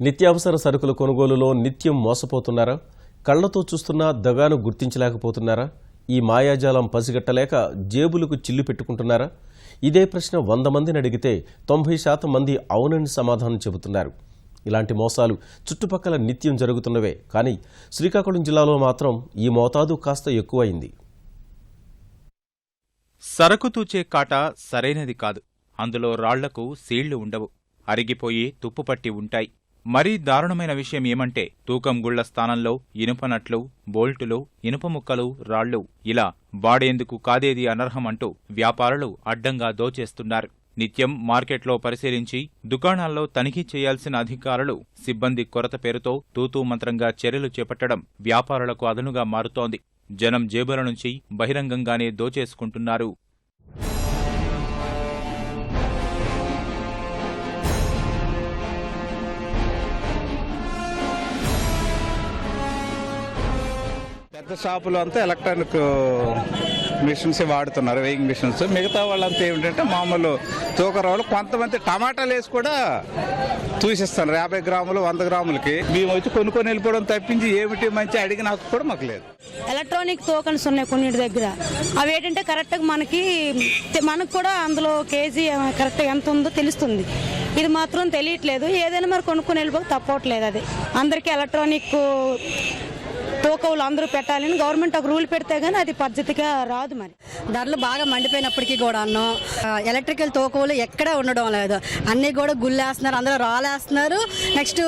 నిత్యావసర సరుకుల కొనుగోలులో నిత్యం మోసపోతున్నారా? కళ్ళతో చూస్తున్నా దగాను గుర్తించలేకపోతున్నారా? ఈ మాయాజాలం పసిగట్టలేక జేబులకు చిల్లు పెట్టుకుంటున్నారా? ఇదే ప్రశ్న వంద మందిని అడిగితే తొంభై శాతం మంది అవునని సమాధానం చెబుతున్నారు. ఇలాంటి మోసాలు చుట్టుపక్కల నిత్యం జరుగుతున్నవే కానీ శ్రీకాకుళం జిల్లాలో మాత్రం ఈ మోతాదు కాస్త ఎక్కువైంది. సరకు తూచే కాట సరైనది కాదు. అందులో రాళ్ళకు సీళ్ళు ఉండవు. అరిగిపోయి తుప్పుపట్టి ఉంటాయి. మరీ దారుణమైన విషయం ఏమంటే తూకం గుళ్ళ స్థానంలో ఇనుపనట్లు బోల్టులు ఇనుప ముక్కలు రాళ్ళు ఇలా వాడేందుకు కాదేది అనర్హం అంటూ వ్యాపారులు అడ్డంగా దోచేస్తున్నారు. నిత్యం మార్కెట్లో పరిశీలించి దుకాణాల్లో తనిఖీ చేయాల్సిన అధికారులు సిబ్బంది కొరత పేరుతో తూతూ మంత్రంగా చర్యలు చేపట్టడం వ్యాపారులకు అదనుగా మారుతోంది. జనం జేబుల నుంచి బహిరంగంగానే దోచేసుకుంటున్నారు. పెద్ద షాపులు అంతా ఎలక్ట్రానిక్ మిషన్స్ వాడుతున్నారు వెయింగ్ మిషన్స్. మిగతా వాళ్ళంతా ఏమిటంటే మామూలు తూకరావులు కొంతమంది టమాటాలు వేసి కూడా తూసిస్తున్నారు యాభై గ్రాములు వంద గ్రాములకి. మేము వచ్చి కొనుక్కొని వెళ్ళిపోవడం తప్పించి ఏమిటి మంచి అడిగిన హక్కు కూడా మాకు లేదు. ఎలక్ట్రానిక్ టోకన్స్ ఉన్నాయి కొన్నిటి దగ్గర. అవి ఏంటంటే కరెక్ట్గా మనకి మనకు కూడా అందులో కేజీ కరెక్ట్గా ఎంత ఉందో తెలుస్తుంది. ఇది మాత్రం తెలియట్లేదు. ఏదైనా మరి కొనుక్కొని వెళ్ళిపోక తప్పవట్లేదు అది. అందరికీ ఎలక్ట్రానిక్ టోకవులు అందరూ పెట్టాలని గవర్నమెంట్ ఒక రూల్ పెడితే గానీ అది పద్ధతిగా రాదు మరి. ధరలు బాగా మండిపోయినప్పటికీ కూడాను ఆ, ఎలక్ట్రికల్ తోకవులు ఎక్కడ ఉండడం లేదు. అన్నీ కూడా గుళ్ళు వేస్తున్నారు అందరూ రాలేస్తున్నారు నెక్స్ట్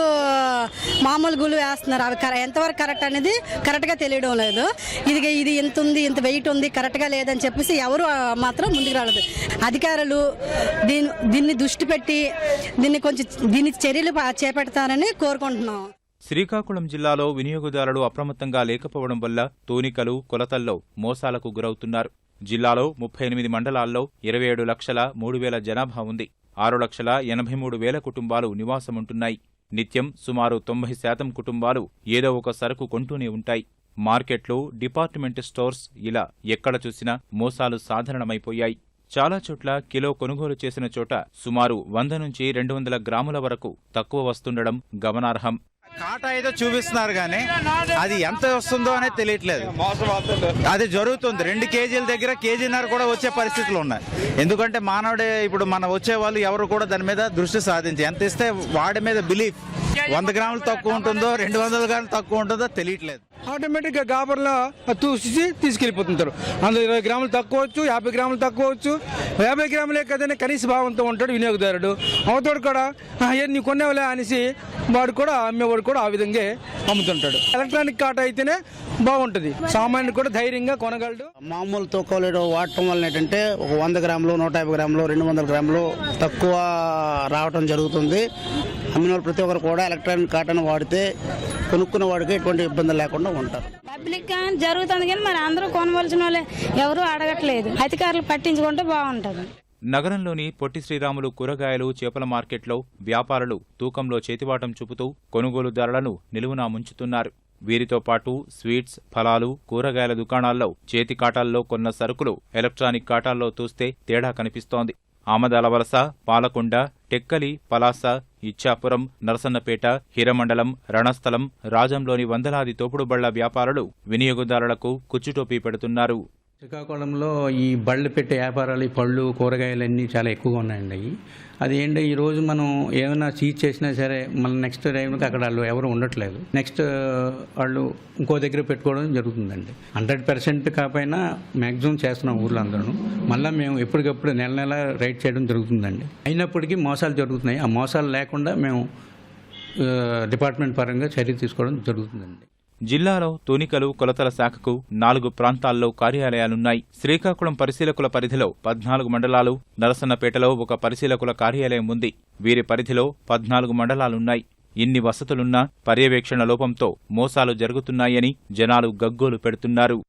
మామూలు గుళ్ళు వేస్తున్నారు. అవి ఎంతవరకు కరెక్ట్ అనేది కరెక్ట్గా తెలియడం లేదు. ఇది ఇది ఇంత ఉంది ఇంత వెయిట్ ఉంది కరెక్ట్గా లేదని చెప్పేసి ఎవరు మాత్రం ముందుకు రాలేదు. అధికారులు దీన్ని దీన్ని దృష్టి పెట్టి దీన్ని కొంచెం దీన్ని చర్యలు చేపెడతారని చేపడతారని కోరుకుంటున్నాం. శ్రీకాకుళం జిల్లాలో వినియోగదారులు అప్రమత్తంగా లేకపోవడం వల్ల తూనికలు కొలతల్లో మోసాలకు గురవుతున్నారు. జిల్లాలో ముప్పై ఎనిమిది మండలాల్లో ఇరవై ఏడు లక్షల మూడు వేల జనాభా ఉంది. ఆరు లక్షల ఎనభై మూడు వేల కుటుంబాలు నివాసముంటున్నాయి. నిత్యం సుమారు తొంభై శాతం కుటుంబాలు ఏదో ఒక సరుకు కొంటూనే ఉంటాయి. మార్కెట్లు డిపార్ట్మెంట్ స్టోర్స్ ఇలా ఎక్కడ చూసినా మోసాలు సాధారణమైపోయాయి. చాలా చోట్ల కిలో కొనుగోలు చేసిన చోట సుమారు వంద నుంచి రెండు వందల గ్రాముల వరకు తక్కువ వస్తుండడం గమనార్హం. కాటా ఏదో చూపిస్తున్నారు కానీ అది ఎంత వస్తుందో అనేది తెలియట్లేదు. అది జరుగుతుంది. రెండు కేజీల దగ్గర కేజీన్నర కూడా వచ్చే పరిస్థితులు ఉన్నాయి. ఎందుకంటే మానవుడే ఇప్పుడు మన వచ్చే వాళ్ళు ఎవరు కూడా దాని మీద దృష్టి సాధించి ఎంత ఇస్తే వాడి మీద బిలీఫ్ వంద గ్రాములు తక్కువ ఉంటుందో రెండు వందల గ్రాములు తక్కువ ఉంటుందో తెలియట్లేదు. ఆటోమేటిక్గా గాబర్లో తూసి తీసుకెళ్ళిపోతుంటారు. అందులో ఇరవై గ్రాములు తక్కువ వచ్చు యాభై గ్రాములు తక్కువ వచ్చు యాభై గ్రాములే కదనే కనీస భావంతో ఉంటాడు వినియోగదారుడు. అవతోడు కూడా "ఆ, కొన్నావులే నీ కొనేవలే అనేసి వాడు కూడా అమ్మేవాడు కూడా ఆ విధంగా అమ్ముతుంటాడు. ఎలక్ట్రానిక్ కాట అయితేనే బాగుంటుంది. సామాన్యుడు కూడా ధైర్యంగా కొనగలడు. మామూలు తూకాలు వాడటం వల్ల ఏంటంటే ఒక వంద గ్రాములు నూట యాభై గ్రాములు రెండు వందల గ్రాములు తక్కువ రావటం జరుగుతుంది. అమ్మిన ప్రతి ఒక్కరు కూడా ఎలక్ట్రానిక్ కాటన్ వాడితే కొనుక్కున్న వాడికి ఎటువంటి ఇబ్బంది లేకుండా ఉంటారు. పబ్లిక్ జరుగుతుంది కానీ మరి అందరూ కొనవలసిన వాళ్ళే. ఎవరు అడగట్లేదు. అధికారులు పట్టించుకుంటే బాగుంటుంది. నగరంలోని పొట్టి శ్రీరాములు కూరగాయలు చేపల మార్కెట్లో వ్యాపారులు తూకంలో చేతివాటం చూపుతూ కొనుగోలుదారులను నిలువునా ముంచుతున్నారు. వీరితో పాటు స్వీట్స్ ఫలాలు కూరగాయల దుకాణాల్లో చేతి కాటాల్లో కొన్న సరుకులు ఎలక్ట్రానిక్ కాటాల్లో చూస్తే తేడా కనిపిస్తోంది. ఆమదాల వలస పాలకొండ టెక్కలి పలాస ఇచ్చాపురం నరసన్నపేట హీరమండలం రణస్థలం రాజంలోని వందలాది తోపుడుబళ్ళ వ్యాపారులు వినియోగదారులకు కుచ్చుటోపీ పెడుతున్నారు. శ్రీకాకుళంలో ఈ బళ్ళు పెట్టే వ్యాపారాలు ఈ పళ్ళు కూరగాయలు అన్నీ చాలా ఎక్కువగా ఉన్నాయండి అవి. అది ఏంటి ఈరోజు మనం ఏమైనా సీజ్ చేసినా సరే మళ్ళీ నెక్స్ట్ టైంకి అక్కడ వాళ్ళు ఎవరు ఉండట్లేదు. నెక్స్ట్ వాళ్ళు ఇంకో దగ్గర పెట్టుకోవడం జరుగుతుందండి. హండ్రెడ్ పర్సెంట్ కాకపోయినా మ్యాక్సిమం చేస్తున్నాం ఊర్లో అందరూ మళ్ళీ మేము ఎప్పటికప్పుడు నెల నెల రైడ్ చేయడం జరుగుతుందండి. అయినప్పటికీ మోసాలు జరుగుతున్నాయి. ఆ మోసాలు లేకుండా మేము డిపార్ట్మెంట్ పరంగా చర్య తీసుకోవడం జరుగుతుందండి. జిల్లాలో తూనికలు కొలతల శాఖకు నాలుగు ప్రాంతాల్లో కార్యాలయాలున్నాయి. శ్రీకాకుళం పరిశీలకుల పరిధిలో పద్నాలుగు మండలాలు నరసన్నపేటలో ఒక పరిశీలకుల కార్యాలయం ఉంది. వీరి పరిధిలో పద్నాలుగు మండలాలున్నాయి. ఇన్ని వసతులున్నా పర్యవేక్షణ లోపంతో మోసాలు జరుగుతున్నాయని జనాలు గగ్గోలు పెడుతున్నారు.